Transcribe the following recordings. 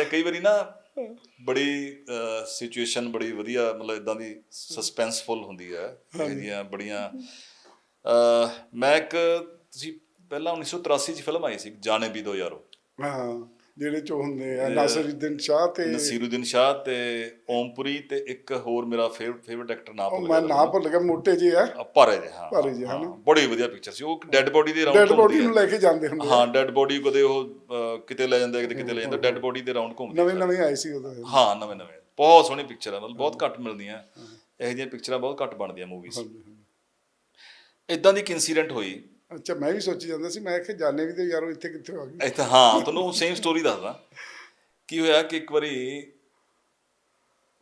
ਅੱਛਾ ਕਈ ਵਾਰੀ ਨਾ ਬੜੀ ਸਿਚੁਏਸ਼ਨ ਬੜੀ ਵਧੀਆ ਮਤਲਬ ਇਦਾਂ ਦੀ ਸਸਪੈਂਸਫੁਲ ਹੁੰਦੀ ਹੈ। ਇਹ ਜੀਆਂ ਬੜੀਆਂ ਮੈਂ ਇੱਕ ਤੁਸੀਂ ਪਹਿਲਾਂ 1983 ਚ ਫਿਲਮ ਆਈ ਸੀ ਜਾਣੇ ਵੀ ਦੋ ਯਾਰੋ। ਹਾਂ। ਜਿਹੜੇ ਚ ਹੁੰਦੇ ਆ ਨਾਸਰੁਦੀਨ ਸ਼ਾਹ ਤੇ ਨਸੀਰੁਦੀਨ ਸ਼ਾਹ ਤੇ ਓਮਪੁਰੀ ਤੇ ਇੱਕ ਹੋਰ ਮੇਰਾ ਫੇਵਰਿਟ ਐਕਟਰ ਉਹ ਭੁੱਲ ਮੈਂ ਨਾਂ ਭੁੱਲ ਗਿਆ ਮੋਟੇ ਜਿਹੇ ਆ। ਆ, ਭਾਰੇ ਜੇ ਹਾਂ। ਭਾਰੇ ਜਿਹੇ, ਹਾਂ? ਬੜੀ ਵਧੀਆ ਪਿਕਚਰ ਸੀ। ਉਹ ਡੈੱਡ ਬੋਡੀ ਦੇ ਰਾਉਂਡ ਡੈਡ ਬੋਡੀ ਨੂੰ ਲੈ ਕੇ ਜਾਂਦੇ ਹੁੰਦੇ ਆ। ਹਾਂ ਡੈੱਡ ਬੋਡੀ ਕਦੇ ਉਹ ਕਿਤੇ ਲੈ ਜਾਂਦੇ ਕਿਤੇ ਕਿਤੇ ਲੈ ਜਾਂਦੇ। ਡੈੱਡ ਬੋਡੀ ਦੇ ਰਾਉਂਡ ਘੁੰਮਦੇ ਨਵੇਂ ਨਵੇਂ ਆਏ ਸੀ ਉਦੋਂ। ਹਾਂ ਨਵੇਂ ਨਵੇਂ। ਬਹੁਤ ਸੋਹਣੀ ਪਿਕਚਰ ਮਤਲਬ ਬਹੁਤ ਘੱਟ ਮਿਲਦੀਆਂ। ਇਹੋ ਜਿਹੀਆਂ ਪਿਕਚਰਾਂ ਬਹੁਤ ਘੱਟ ਬਣਦੀਆਂ ਮੂਵੀਜ਼ ਇਦਾਂ ਦੀ ਇੱਕ ਇਨਸੀਡੈਂਟ ਹੋਈ। ਅੱਛਾ ਮੈਂ ਵੀ ਸੋਚੀ ਜਾਂਦਾ ਸੀ ਮੈਂ ਕਿਹਾ ਜਾਣੇ ਵੀ ਤੇ ਯਾਰੋ ਇੱਥੇ ਕਿੱਥੇ ਆ ਗਏ। ਇੱਥੇ ਹਾਂ ਤੁਹਾਨੂੰ ਸੇਮ ਸਟੋਰੀ ਦੱਸਦਾ। ਕੀ ਹੋਇਆ ਕਿ ਇੱਕ ਵਾਰੀ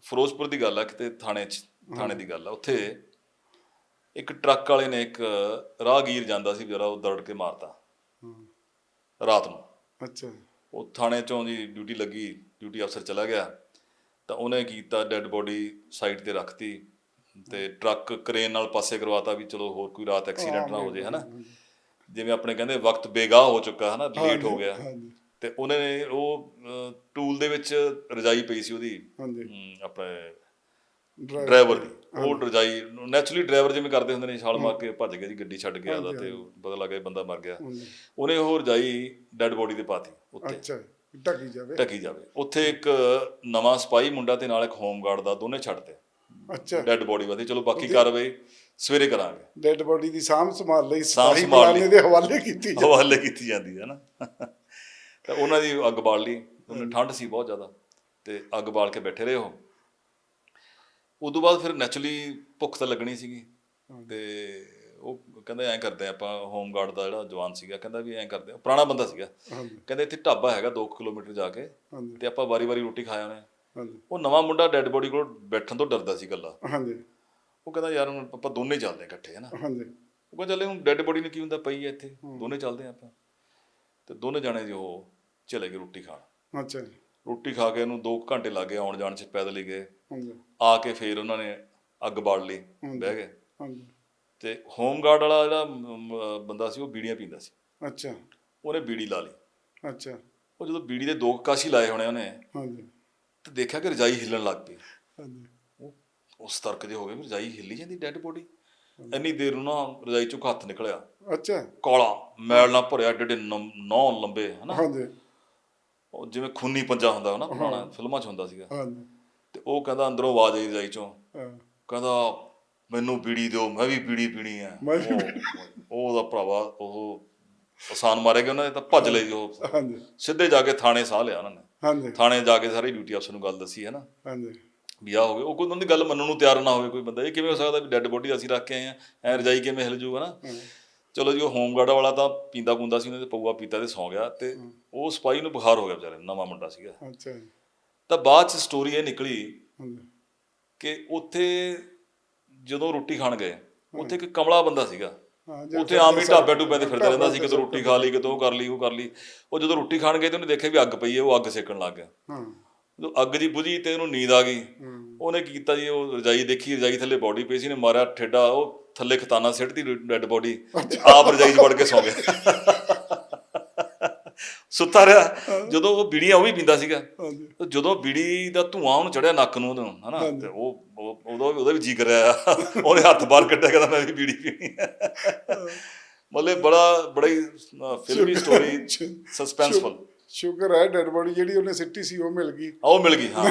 ਫਿਰੋਜ਼ਪੁਰ ਦੀ ਗੱਲ ਆ ਕਿਤੇ ਥਾਣੇ ਚ ਥਾਣੇ ਦੀ ਗੱਲ ਆ ਉੱਥੇ ਇੱਕ ਟਰੱਕ ਵਾਲੇ ਨੇ ਇੱਕ ਰਾਹਗੀਰ ਜਾਂਦਾ ਸੀ ਜਿਹੜਾ ਉਹ ਦਰੜ ਕੇ ਮਾਰਤਾ। ਰਾਤ ਨੂੰ। ਅੱਛਾ। ਉਹ ਥਾਣੇ ਚੋਂ ਜੀ ਡਿਊਟੀ ਲੱਗੀ ਡਿਊਟੀ ਅਫਸਰ ਚਲਾ ਗਿਆ ਤਾਂ ਉਹਨੇ ਕੀਤਾ ਡੈੱਡ ਬੋਡੀ ਸਾਈਡ ਤੇ ਰੱਖਤੀ। ਤੇ ਟਰੱਕ ਕ੍ਰੇਨ ਨਾਲ ਪਾਸੇ ਕਰਵਾਤਾ ਵੀ ਚਲੋ ਹੋਰ ਕੋਈ ਰਾਤ ਐਕਸੀਡੈਂਟ ਨਾ ਹੋ ਜੇ ਹਨਾ? ਜਿਵੇਂ ਆਪਣੇ ਕਹਿੰਦੇ ਵਕਤ ਬੇਗਾਹ ਹੋ ਚੁੱਕਾ ਹਨਾ? ਲੇਟ ਹੋ ਗਿਆ। ਤੇ ਉਹਨੇ ਉਹ ਟੂਲ ਦੇ ਵਿੱਚ ਰਜਾਈ ਪਈ ਸੀ ਉਹਦੀ। ਹਾਂਜੀ। ਆਪਣੇ ਡਰਾਈਵਰ ਦੀ। ਉਹ ਰਜਾਈ ਨੈਚੁਰਲੀ ਡਰਾਈਵਰ ਜਿਵੇਂ ਕਰਦੇ ਹੁੰਦੇ ਨੇ ਛਾਲ ਮਾਰ ਕੇ ਭੱਜ ਗਿਆ ਜੀ ਗੱਡੀ ਛੱਡ ਕੇ ਆਦਾ ਤੇ ਪਤਾ ਲੱਗਾ ਬੰਦਾ ਮਰ ਗਿਆ। ਉਹਨੇ ਉਹ ਰਜਾਈ ਡੈੱਡ ਬੋਡੀ ਤੇ ਪਾਤੀ ਉੱਤੇ ਅੱਛਾ ਢੱਕੀ ਜਾਵੇ। ਢਕੀ ਜਾਵੇ। ਉੱਥੇ ਇੱਕ ਨਵਾਂ ਸਪਾਈ ਮੁੰਡਾ ਤੇ ਨਾਲ ਇੱਕ ਹੋਮਗਾਰਡ ਦਾ ਦੋਨੇ ਛੱਡਤੇ ਅੱਛਾ। ਡੈੱਡ ਬੋਡੀ ਵਾਦੀ ਚਲੋ ਬਾਕੀ ਕਾਰਵਾਈ ਸਵੇਰੇ ਕਰਾਂਗੇ। ਡੈਡ ਬੋਡੀ ਦੀ ਸਾਂਭ ਸੰਭਾਲ ਲਈ ਸਾਂਭ ਸੰਭਾਲ ਲਈ। ਦੇ ਹਵਾਲੇ ਕੀਤੀ ਜਾ- ਹਵਾਲੇ ਕੀਤੀ ਜਾਂਦੀ ਹੈ ਨਾ। ਤਾਂ ਉਹਨਾਂ ਦੀ ਅੱਗ ਬਾਲ ਲਈ। ਉਹਨੇ ਠੰਡ ਸੀ ਬਹੁਤ ਜ਼ਿਆਦਾ। ਤੇ ਅੱਗ ਬਾਲ ਕੇ ਬੈਠੇ ਰਹੇ ਉਹ। ਉਦੋਂ ਬਾਅਦ ਫਿਰ ਨੈਚੁਰਲੀ ਭੁੱਖ ਤਾਂ ਲੱਗਣੀ ਸੀਗੀ। ਤੇ ਉਹ ਕਹਿੰਦੇ ਐਂ ਕਰਦੇ ਆ ਆਪਾਂ ਹੋਮਗਾਰਡ ਦਾ ਜਿਹੜਾ ਜਵਾਨ ਸੀਗਾ ਕਹਿੰਦਾ ਵੀ ਐਂ ਕਰਦੇ ਆ। ਪੁਰਾਣਾ ਬੰਦਾ ਸੀਗਾ। ਹਾਂਜੀ। ਕਹਿੰਦੇ ਇੱਥੇ ਢਾਬਾ ਹੈਗਾ 2 ਕਿਲੋਮੀਟਰ ਜਾ ਕੇ। ਹਾਂਜੀ। ਤੇ ਆਪਾਂ ਵਾਰੀ-ਵਾਰੀ ਰੋਟੀ ਖਾ ਆਉਣੇ ਆ ਹਾਂਜੀ। ਉਹ ਨਵਾਂ ਮੁੰਡਾ ਡੈੱਡ ਬੋਡੀ ਕੋਲ ਬੈਠਣ ਤੋਂ ਡਰਦਾ ਸੀ ਗੱਲਾਂ ਹਾਂਜੀ। ਉਹ ਕਹਿੰਦਾ ਯਾਰ ਹੁਣ ਆਪਾਂ ਦੋਨੇ ਹੀ ਚੱਲਦੇ ਆ ਇਕੱਠੇ ਹੈ ਨਾ ਹਾਂਜੀ। ਉਹ ਕਹਿੰਦਾ ਚੱਲੇ ਹੁਣ ਡੈੱਡ ਬੋਡੀ ਨੂੰ ਕੀ ਹੁੰਦਾ ਪਈ ਹੈ ਇੱਥੇ? ਦੋਨੇ ਚੱਲਦੇ ਆ ਆਪਾਂ। ਤੇ ਦੋਨੇ ਜਾਣੇ ਜੀ ਉਹ ਚਲੇ ਗਏ ਰੋਟੀ ਖਾਣ। ਅੱਛਾ ਜੀ। ਰੋਟੀ ਖਾ ਕੇ ਉਹਨੂੰ 2 ਘੰਟੇ ਲੱਗੇ ਆਉਣ ਜਾਣ ਚ ਪੈਦਲ ਹੀ ਗਏ। ਹਾਂਜੀ। ਆ ਕੇ ਫੇਰ ਉਹਨਾਂ ਨੇ ਅੱਗ ਬਾਲ ਲਈ ਬਹਿ ਗਏ। ਹਾਂਜੀ। ਤੇ ਹੋਮਗਾਰਡ ਵਾਲਾ ਜਿਹੜਾ ਬੰਦਾ ਸੀ ਉਹ ਬੀੜੀਆਂ ਪੀਂਦਾ ਸੀ। ਅੱਛਾ। ਉਹਨੇ ਬੀੜੀ ਲਾ ਲਈ। ਅੱਛਾ। ਉਹ ਜਦੋਂ ਬੀੜੀ ਦੇ ਦੋ ਕਾਸ਼ੀ ਲਾਏ ਹੋਣੇ ਉਹਨੇ ਹਾਂਜੀ। ਤੇ ਦੇਖਿਆ ਕਿ ਰਜਾਈ ਹਿੱਲਣ ਲੱਗ ਪਈ। ਹਾਂਜੀ। ਉਸ ਤਰਕ ਜੇ ਹੋ ਗਏ ਵੀ ਰਜਾਈ ਹਿੱਲੀ ਜਾਂਦੀ ਡੈੱਡ ਬੋਡੀ ਇੰਨੀ ਦੇਰ ਨੂੰ ਨਾ ਰਜਾਈ ਚੋਂ ਹੱਥ ਨਿਕਲਿਆ। ਅੱਛਾ। ਕਾਲਾ ਮੈਲ ਨਾਲ ਭਰਿਆ ਡੇਡੇ ਨੌ ਲੰਬੇ ਹਨਾ? ਹਾਂਜੀ। ਉਹ ਜਿਵੇਂ ਖੂਨੀ ਪੰਜਾ ਹੁੰਦਾ ਹਨਾ ਪੁਰਾਣਾ ਫਿਲਮਾਂ 'ਚ ਹੁੰਦਾ ਸੀਗਾ। ਹਾਂਜੀ। ਤੇ ਉਹ ਕਹਿੰਦਾ ਅੰਦਰੋਂ ਆਵਾਜ਼ ਆਈ ਰਜਾਈ ਚੋਂ। ਕਹਿੰਦਾ ਮੈਨੂੰ ਬੀੜੀ ਦਿਓ ਮੈਂ ਵੀ ਬੀੜੀ ਪੀਣੀ ਆ। ਉਹ ਉਹਦਾ ਭਰਾਵਾ ਉਹ ਆਸਾਨ ਮਾਰੇ ਗਏ ਉਹਨਾਂ ਨੇ ਤਾਂ ਭੱਜ ਲਈ ਉਹ। ਹਾਂਜੀ। ਸਿੱਧੇ ਜਾ ਕੇ ਥਾਣੇ ਸਾਹ ਲਿਆ ਉਹਨਾਂ ਨੇ। ਹਾਂਜੀ। ਥਾਣੇ ਜਾ ਕੇ ਸਾਰੀ ਡਿਊਟੀ ਅਫਸਰ ਨੂੰ ਗੱਲ ਦੱਸੀ ਹੈ ਨਾ। ਹਾਂਜੀ। ਵੀ ਆਹ ਹੋ ਗਿਆ। ਉਹ ਕੋਈ ਉਹਨਾਂ ਦੀ ਗੱਲ ਮੰਨਣ ਨੂੰ ਤਿਆਰ ਨਾ ਹੋਵੇ ਕੋਈ ਬੰਦਾ। ਇਹ ਕਿਵੇਂ ਹੋ ਸਕਦਾ ਵੀ ਡੈੱਡ ਬੋਡੀ ਅਸੀਂ ਰੱਖ ਕੇ ਆਏ ਆ ਐ ਰਜਾਈ ਕਿਵੇਂ ਹਿਲ ਜੂਗਾ ਨਾ। ਚਲੋ ਜੀ ਉਹ ਹੋਮਗਾਰਡ ਵਾਲਾ ਤਾਂ ਪੀਂਦਾ ਪੁੰਦਾ ਸੀ ਉਹਨੇ ਤੇ ਪਊਆ ਪੀਤਾ ਤੇ ਸੌਂ ਗਿਆ ਤੇ ਉਹ ਸਿਪਾਹੀ ਨੂੰ ਬੁਖਾਰ ਹੋ ਗਿਆ ਵਿਚਾਰੇ ਨਵਾਂ ਮੁੰਡਾ ਸੀਗਾ। ਅੱਛਾ ਜੀ। ਤਾਂ ਬਾਅਦ ਚ ਸਟੋਰੀ ਇਹ ਨਿਕਲੀ ਕਿ ਉੱਥੇ ਜਦੋਂ ਰੋਟੀ ਖਾਣ ਗਏ ਉੱਥੇ ਇੱਕ ਕਮਲਾ ਬੰਦਾ ਸੀਗਾ। ਉੱਥੇ ਆਮ ਹੀ ਢਾਬੇ ਟੂਬੇ ਤੇ ਫਿਰਦਾ ਰਹਿੰਦਾ ਸੀ ਕਿਤੇ ਰੋਟੀ ਖਾ ਲਈ ਕਿਤੇ ਉਹ ਕਰ ਲਈ ਉਹ ਕਰ ਲਈ। ਉਹ ਜਦੋਂ ਰੋਟੀ ਖਾਣ ਗਏ ਤੇ ਉਹਨੇ ਦੇਖਿਆ ਵੀ ਅੱਗ ਪਈ ਹੈ ਉਹ ਅੱਗ ਸੇਕਣ ਲੱਗ ਗਿਆ। ਹਾਂ। ਜਦੋਂ ਅੱਗ ਜੀ ਬੁਝੀ ਤੇ ਉਹਨੂੰ ਨੀਂਦ ਆ ਗਈ। ਉਹਨੇ ਕੀ ਕੀਤਾ ਜੀ ਉਹ ਰਜਾਈ ਦੇਖੀ ਰਜਾਈ ਥੱਲੇ ਬੋਡੀ ਪਈ ਸੀ ਨੇ ਮਾਰਿਆ ਠੇਡਾ ਉਹ ਥੱਲੇ ਖਤਾਨਾ ਸਿੱਟਦੀ ਡੈੱਡ ਬੋਡੀ ਆਪ ਰਜਾਈ 'ਚ ਵੜ ਕੇ ਸੌਂ ਗਿਆ। ਸੁੱਤਾ ਰਿਹਾ। ਜਦੋਂ ਉਹ ਬੀੜੀਆਂ ਉਹ ਵੀ ਪੀਂਦਾ ਸੀਗਾ। ਤੇ ਜਦੋਂ ਬੀੜੀ ਦਾ ਧੂਆਂ ਉਹਨੂੰ ਚੜਿਆ ਨੱਕ ਨੂੰ ਉਹਨੂੰ ਹਨਾ ਤੇ ਉਹ ਉਹ- ਉਹਦਾ ਉਹਦਾ ਵੀ ਜੀ ਕਰਿਆ ਉਹਨੇ ਹੱਥ ਬਾਹਰ ਕੱਢਿਆ ਕਹਿੰਦਾ ਮੈਂ ਵੀ ਬੀੜੀ ਪੀਣੀ ਮਤਲਬ ਬੜਾ ਬੜਾ ਹੀ ਫਿਲਮੀ ਸਟੋਰੀ ਸਸਪੈਂਸਫੁਲ ਸ਼ੁਕਰ ਹੈ ਡੈਡ ਬੋਡੀ ਜਿਹੜੀ ਉਹਨੇ ਸਿੱਟੀ ਸੀ ਉਹ ਮਿਲ ਗਈ। ਉਹ ਮਿਲ ਗਈ ਹਾਂ